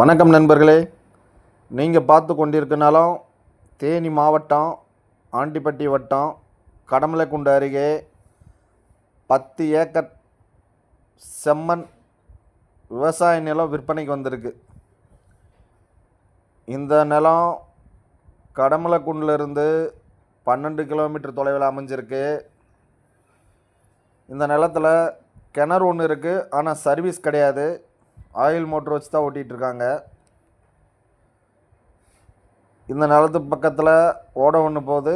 வணக்கம் நண்பர்களே. நீங்கள் பார்த்து கொண்டிருக்கனாலும் தேனி மாவட்டம் ஆண்டிப்பட்டி வட்டம் கடமலைக்குண்டு அருகே பத்து ஏக்கர் செம்மண் விவசாய நிலம் விற்பனைக்கு வந்திருக்கு. இந்த நிலம் கடமலைக்குண்டிலிருந்து பன்னெண்டு கிலோமீட்டர் தொலைவில் அமைஞ்சிருக்கு. இந்த நிலத்தில் கிணறு ஒன்று இருக்குது ஆனால் சர்வீஸ் கிடையாது. ஆயில் மோட்ரு வச்சு தான் ஓட்டிகிட்டு இருக்காங்க இந்த நிலத்து பக்கத்தில் ஓட ஒன்று போகுது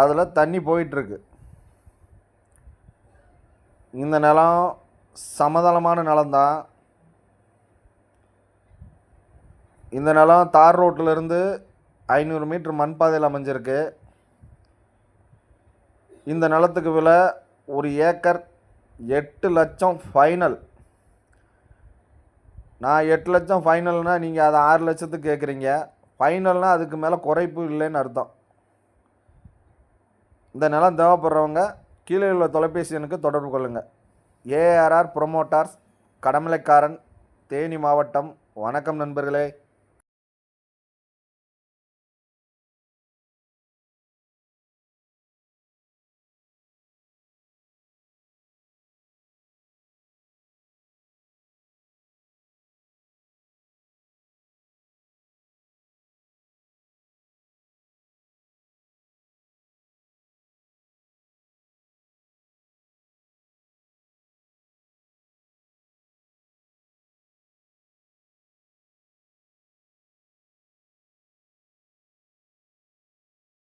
அதில் தண்ணி போயிட்டுருக்கு இந்த நிலம் சமதளமான நிலம்தான். இந்த நிலம் தார் ரோட்டிலிருந்து ஐநூறு மீட்ரு மண் பாதையில் அமைஞ்சிருக்கு. இந்த நிலத்துக்கு விலை ஒரு ஏக்கர் எட்டு லட்சம் ஃபைனல். நான் எட்டு லட்சம் ஃபைனல்னால் நீங்கள் அதை ஆறு லட்சத்துக்கு கேட்குறீங்க ஃபைனல்னால் அதுக்கு மேலே குறைப்பு இல்லைன்னு அர்த்தம். இந்த நிலம் தேவைப்படுறவங்க கீழே உள்ள தொலைபேசி எண்ணுக்கு தொடர்பு கொள்ளுங்கள் ஏஆர்ஆர் ப்ரொமோட்டார்ஸ் கடமலைக்காரன் தேனி மாவட்டம். வணக்கம் நண்பர்களே.